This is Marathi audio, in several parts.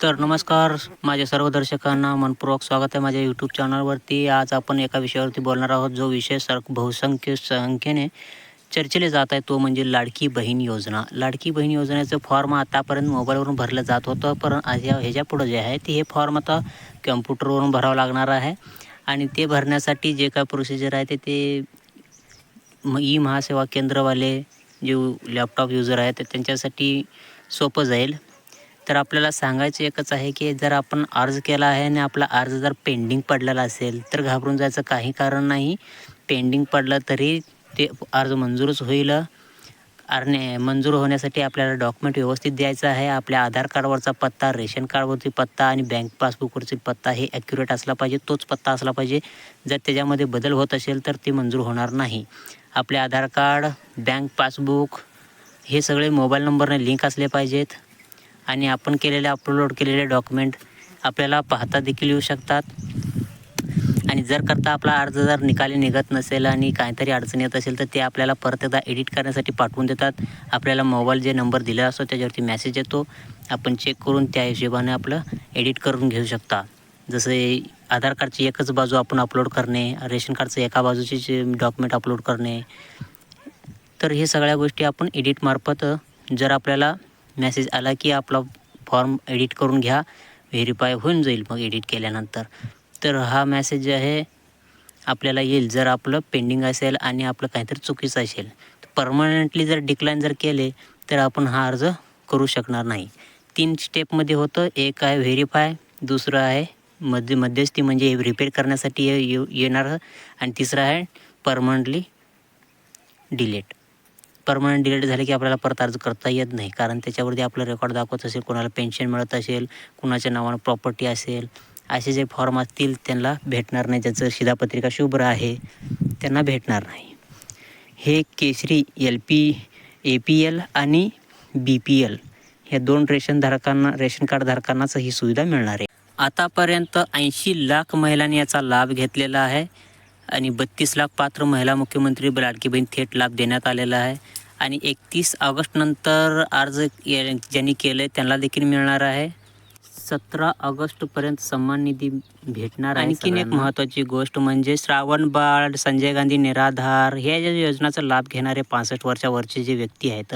तर नमस्कार माझ्या सर्व दर्शकांना मनपूर्वक स्वागत आहे माझ्या यूट्यूब चॅनलवरती आज आपण एका विषयावरती बोलणार आहोत जो विषय सर बहुसंख्य संख्येने चर्चेले जात आहे तो म्हणजे लाडकी बहीण योजना. लाडकी बहीण योजनेचं फॉर्म आतापर्यंत मोबाईलवरून भरलं जात होतं पण आज ह्याच्यापुढं ह्याच्या पुढं जे आहे ते हे फॉर्म आता कम्प्युटरवरून भरावं लागणार आहे. आणि ते भरण्यासाठी जे काय प्रोसिजर आहे ते ते म ई महासेवा केंद्रवाले जे लॅपटॉप युजर आहेत तर त्यांच्यासाठी सोपं जाईल. तर आपल्याला सांगायचं एकच आहे की जर आपण अर्ज केला आहे आणि आपला अर्ज जर पेंडिंग पडलेला असेल तर घाबरून जायचं काही कारण नाही. पेंडिंग पडलं तरी ते अर्ज मंजूरच होईल. आणि मंजूर होण्यासाठी आपल्याला डॉक्युमेंट व्यवस्थित द्यायचं आहे. आपल्या आधार कार्डवरचा पत्ता रेशन कार्डवरती पत्ता आणि बँक पासबुकवरची पत्ता हे ॲक्युरेट असला पाहिजे तोच पत्ता असला पाहिजे. जर त्याच्यामध्ये बदल होत असेल तर ते मंजूर होणार नाही. आपले आधार कार्ड बँक पासबुक हे सगळे मोबाईल नंबरने लिंक असले पाहिजेत. आणि आपण केलेले अपलोड केलेले डॉक्युमेंट आपल्याला पाहता देखील येऊ शकतात. आणि जर करता आपला अर्ज जर निकाली निघत नसेल आणि काहीतरी अडचण येत असेल तर ते आपल्याला परत एकदा एडिट करण्यासाठी पाठवून देतात. आपल्याला मोबाईल जे नंबर दिला असतो त्याच्यावरती मेसेज येतो. आपण चेक करून त्या हिशोबाने आपलं एडिट करून घेऊ शकता. जसे आधार कार्डची एकच बाजू आपण अपलोड करणे रेशन कार्डचं एका बाजूचे जे डॉक्युमेंट अपलोड करणे. तर हे सगळ्या गोष्टी आपण एडिटमार्फत जर आपल्याला मेसेज आला की आपला फॉर्म एडिट करून घ्या व्हेरीफाय होऊन जाईल मग एडिट केल्यानंतर. तर हा मेसेज जे आहे आपल्याला येईल. जर आपलं पेंडिंग असेल आणि आपलं काहीतरी चुकीचं असेल परमनंटली जर डिक्लाईन जर केले तर आपण हा अर्ज करू शकणार नाही. तीन स्टेपमध्ये होतं. एक आहे व्हेरीफाय दुसरं आहे मध्य मध्यस्थी म्हणजे रिपेअर करण्यासाठी ये आणि तिसरं आहे परमनंटली डिलीट परमनंट डिलीट झाले की आपल्याला परत अर्ज करता येत नाही. कारण त्याच्यावरती आपलं रेकॉर्ड दाखवत असेल कोणाला पेन्शन मिळत असेल कुणाच्या नावानं प्रॉपर्टी असेल असे जे फॉर्म असतील त्यांना भेटणार नाही. ज्याचं शिधापत्रिका शुभ्र आहे त्यांना भेटणार नाही. हे Kesari L P A P L आणि बी पी एल ह्या दोन रेशन धारकांना रेशन कार्ड धारकांनाच ही सुविधा मिळणार आहे. आतापर्यंत ऐंशी लाख महिलांनी याचा लाभ घेतलेला आहे आणि बत्तीस लाख पात्र महिला मुख्यमंत्री लाडकी बहीण थेट लाभ देण्यात आलेला आहे. आणि एकतीस ऑगस्टनंतर अर्ज ये- ज्यांनी केलं आहे त्यांना देखील मिळणार आहे. सतरा ऑगस्टपर्यंत सन्मान निधी भेटणार आहे आणखीन एक महत्त्वाची गोष्ट म्हणजे श्रावण बाळ संजय गांधी निराधार ह्या ज्या योजनाचा लाभ घेणारे पासष्ट वर्षावरचे जे व्यक्ती आहेत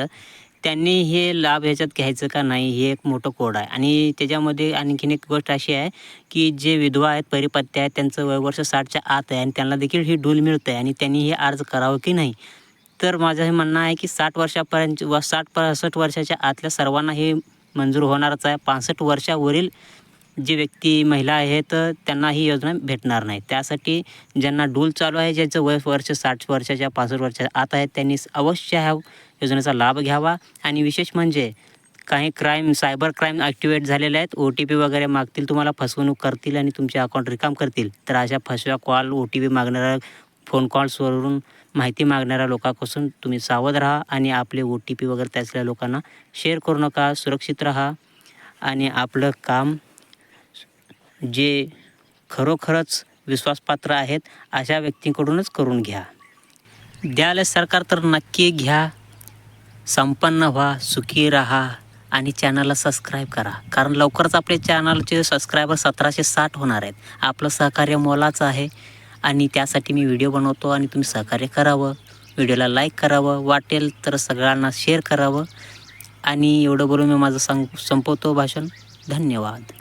त्यांनी हे लाभ ह्याच्यात घ्यायचं का नाही हे एक मोठं कोड आहे. आणि त्याच्यामध्ये आणखीन एक गोष्ट अशी आहे की जे विधवा आहेत परिपत्य आहेत त्यांचं वय वर्ष साठच्या आत आहे आणि त्यांना देखील ही डूल मिळतं आहे आणि त्यांनी हे अर्ज करावं की नाही. तर माझं हे म्हणणं आहे की साठ वर्षापर्यंत व साठ पासष्ट वर्षाच्या आतल्या सर्वांना हे मंजूर होणारच आहे. पासष्ट वर्षावरील जी व्यक्ती महिला आहेत त्यांना ही योजना भेटणार नाही. त्यासाठी ज्यांना डूल चालू आहे ज्यांचं वय वर्ष साठ वर्षाच्या पासष्ट वर्षाच्या आत आहेत त्यांनी अवश्य ह्या योजनेचा लाभ घ्यावा. आणि विशेष म्हणजे काही क्राईम सायबर क्राईम ॲक्टिवेट झालेले आहेत. ओ टी पी वगैरे मागतील तुम्हाला फसवणूक करतील आणि तुमचे अकाउंट रिकाम करतील. तर अशा फसव्या कॉल ओ टी पी मागणाऱ्या फोन कॉल्सवरून माहिती मागणाऱ्या लोकांपासून तुम्ही सावध राहा आणि आपले ओ टी पी वगैरे त्याचल्या लोकांना शेअर करू नका सुरक्षित राहा. आणि आपलं काम जे खरोखरच विश्वासपात्र आहेत अशा व्यक्तींकडूनच करून घ्या. द्यायला सरकार तर नक्की घ्या. संपन्न व्हा सुखी राहा आणि चॅनलला सबस्क्राईब करा. कारण लवकरच आपले चॅनलचे सबस्क्रायबर सतराशे साठ होणार आहेत. आपलं सहकार्य मोलाचं आहे. आणि त्यासाठी मी व्हिडिओ बनवतो आणि तुम्ही सहकार्य करावं. व्हिडिओला लाईक करावं. वाटेल तर सगळ्यांना शेअर करावं. आणि एवढं बोलून मी माझं सांग संपवतो भाषण. धन्यवाद.